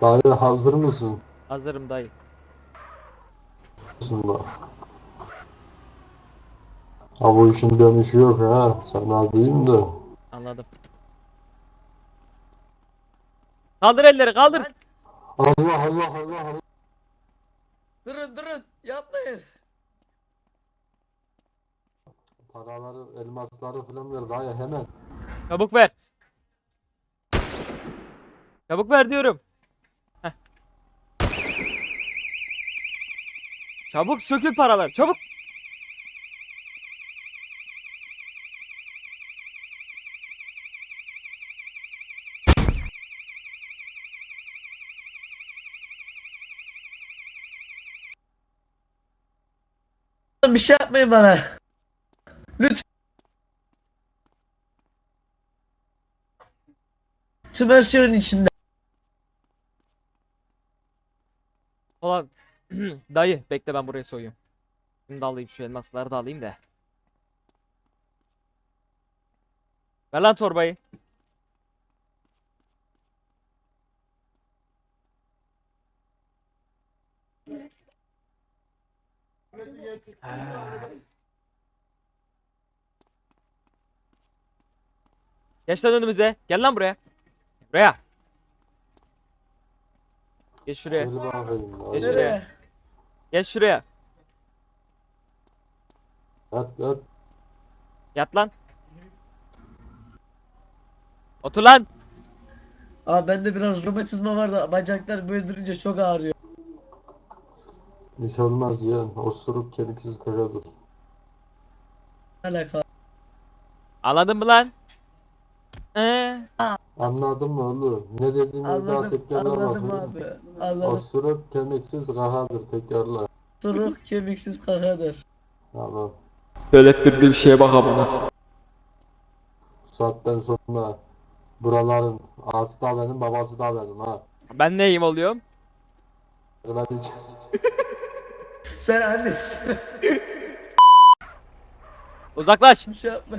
Dayı hazır mısın? Hazırım dayı. Bak. Ha bu işin dönüşü yok ha. Sana diyeyim de. Anladım. Kaldır elleri kaldır. Allah Allah Allah Allah. durun durun yapmayın. Paraları, elmasları falan ver dayı hemen. Çabuk ver. Çabuk ver diyorum. Çabuk sökül paralar. Çabuk. Bir şey yapmayın bana. Lütfen. Tüm her şeyin içinde. Ulan dayı bekle ben buraya soyuyorum. Şimdi alayım şu elmasları da alayım da. Ver lan torbayı. Geç lan önümüze. Gel lan buraya. Buraya. Geç şuraya. Gel bakayım. Geç şuraya. Geç şuraya. Yat yat. Yat lan. Otur lan. Aa bende biraz romatizma var da bacaklar böyle durunca çok ağrıyor. Bir şey olmaz yeğen. Osuruk kemiksiz kakadır. Alaka. Anladın mı lan? Ee, Anladın mı oğlum? Ne dediğini daha Anladım, tekrarla anladım abi. Anladım. Osuruk kemiksiz kakadır tekrarla. Suruk kemiksiz kakadır. Tamam. Söylettirdiği bir şeye bak amına. Bu saatten sonra buraların ağası da benim babası da benim ha. Ben neyim oluyorum? Öyle hiç. Sen annesin. Uzaklaş. Bir şey yapma.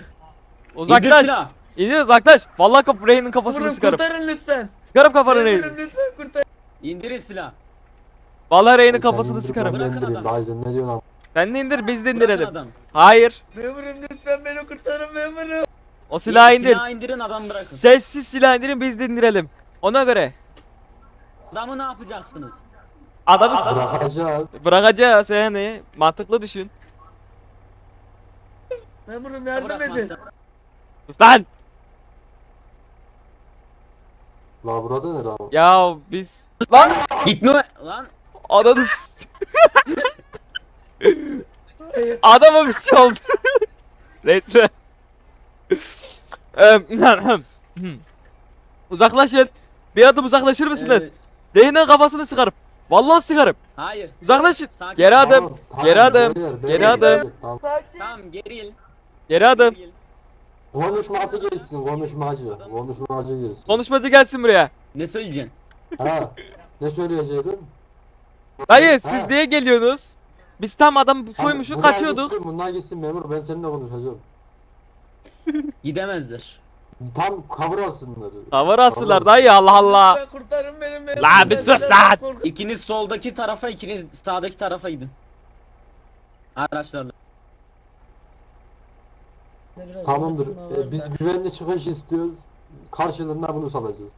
Uzaklaş. Silah. İndir uzaklaş. Vallahi kap Rey'nin kafasını Vurun sıkarım. kurtarın lütfen. Sıkarım kafanı Rey'nin. Memurum lütfen kurtarın. İndirin silah. Vallahi Rey'nin kafasını sıkarım. ben Bırakın adamı. Dayı sen ne diyorsun? Sen de indir biz de indirelim. adam. Hayır. Memurum lütfen beni kurtarın memurum. O silahı indir. Silahı indirin adam bırakın. Sessiz silah indirin biz de indirelim. Ona göre. Adamı ne yapacaksınız? Adamı s- Bırakacağız. bırakacağız yani. Mantıklı düşün. Memurum yardım edin. Sus lan. La burada ne lan? Ya biz. Lan. Gitme lan. Ananı s- Adama bir şey oldu. Neyse. Em, Uzaklaşın. Bir adım uzaklaşır mısınız? Evet. Reyhan'ın kafasını sıkarım. Vallahi sıkarım. Hayır. Uzaklaşın. Sakin. Geri adım. Tamam, tamam, Geri adım. Geri adım. Tamam. Sakin. Tamam geril. Geri adım. Geril. Konuşması geçsin konuşmacı. Konuşmacı geçsin. Konuşmacı gelsin buraya. Ne söyleyeceksin? Ha. Ne söyleyecektim? Dayı siz Ha. niye geliyorsunuz? Biz tam adam bunlar kaçıyorduk. Gitsin, bunlar gitsin memur ben seninle konuşacağım. Gidemezler. Tam cover alsınlar. Havar asılar dayı Allah Allah. Lütfen kurtarın beni memurum. Lan bir sus lan! Korkun- İkiniz soldaki tarafa, ikiniz sağdaki tarafa gidin. Araçlarla. Biraz Tamamdır. Ee, biz güvenli çıkış istiyoruz. Karşılığında bunu salacağız.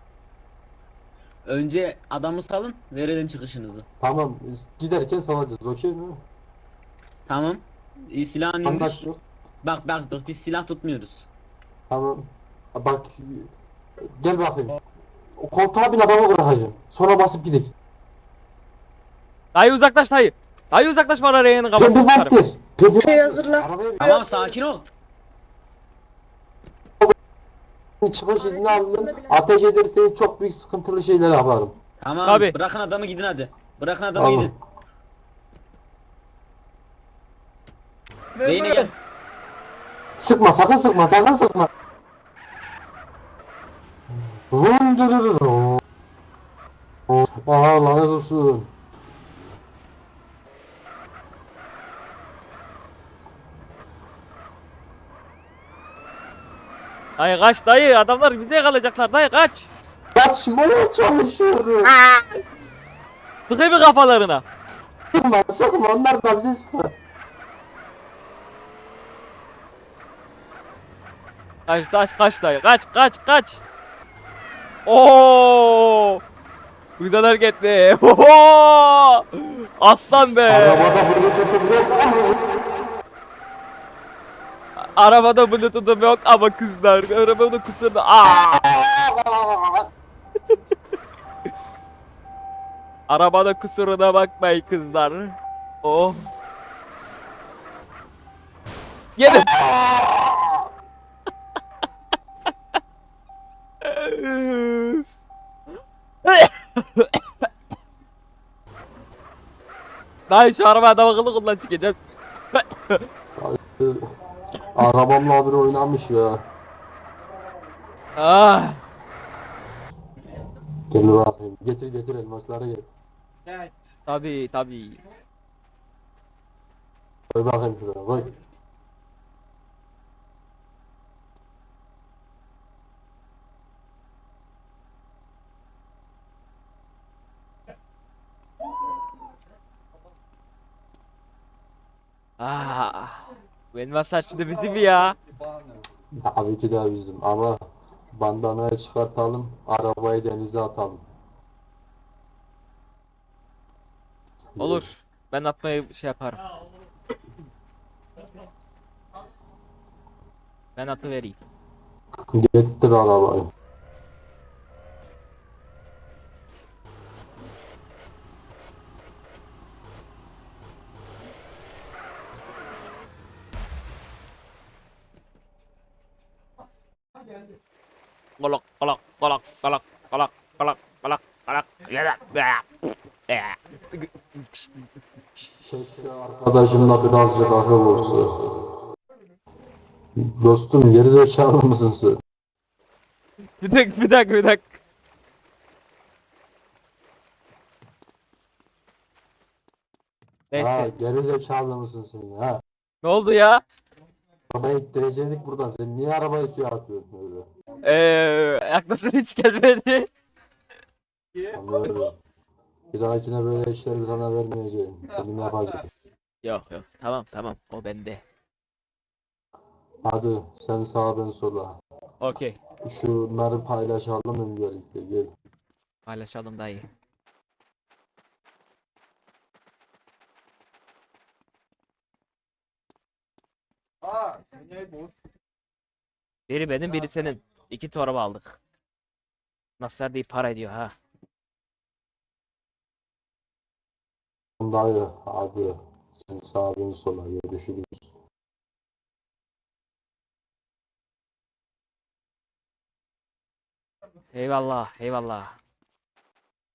Önce adamı salın, verelim çıkışınızı. Tamam. biz Giderken salacağız. Okey mi? Tamam. İyi silahını indir. Anlaştık. Bak bak bak biz silah tutmuyoruz. Tamam. Bak. Gel bakayım. O koltuğa bin adamı bırakacağım. Sonra basıp gidelim. Dayı uzaklaş dayı. Dayı uzaklaş bana Reyhan'ın Pepe kafasını sıkarım. Pepe Şey hazırla. Arabaya bin. Tamam sakin ol. Çıkış izni aldım. Ateş ederse çok büyük sıkıntılı şeyler yaparım. Tamam. Tabii. Bırakın adamı gidin hadi. Bırakın adamı Tamam. gidin. Reyne gel. Sıkma sakın sıkma sakın sıkma. Vum dururur. Aa lanet olsun. Dayı kaç dayı adamlar bize yakalayacaklar dayı kaç. Kaçmaya çalışıyorum. Sıkayım mı kafalarına? Sıkma sıkma onlar da bizi sıkma. Kaç taş kaç dayı kaç kaç kaç. Oo! Güzel hareketli. Oho! Aslan be. Arabada bunu tutup. Arabada bluetooth'um yok ama kızlar. Arabada kusurdu. Aa! Arabada kusuruna bakmayın kızlar. Oh. Gelin. Lan şu araba adam akıllı kullan sikeceğim. Arabamla bir oynamış ya. Ah. Gel bakayım. Getir getir elmasları getir. Tabii tabii. Koy bakayım şuraya koy. Ah. Bu elmaslar şimdi bizim ya. Tabii ki de bizim ama bandanayı çıkartalım, arabayı denize atalım. Olur. Ben atmayı şey yaparım. Ben atı vereyim. Getir arabayı. Kolak kolak kolak kolak kolak kolak kolak kolak. Keşke arkadaşımla birazcık akıl olsa. Dostum gerizekalı mısın sen? Bir dakika bir dakika bir dakika. Ha, Neyse. gerizekalı mısın sen ya? Ne oldu ya? Arabayı ittirecektik buradan. Sen niye arabayı suya atıyorsun öyle? Eee yaklaşın hiç gelmedi. Anlıyorum. Bir dahakine böyle işleri sana vermeyeceğim. Kendim yapacağım. Yok yok tamam tamam o bende. Hadi sen sağa ben sola. Okey. Şunları paylaşalım öncelikle gel. Paylaşalım dayı. Aa, Biri benim biri senin. İki torba aldık. Nasıl değil para ediyor ha. Dayı hadi sen sağa ben sola görüşürüz. Eyvallah eyvallah.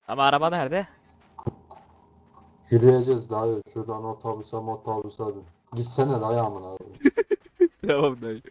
Ama araba nerede? Yürüyeceğiz dayı şuradan otobüse otobüse hadi. Gitsene dayı amına. tamam dayı.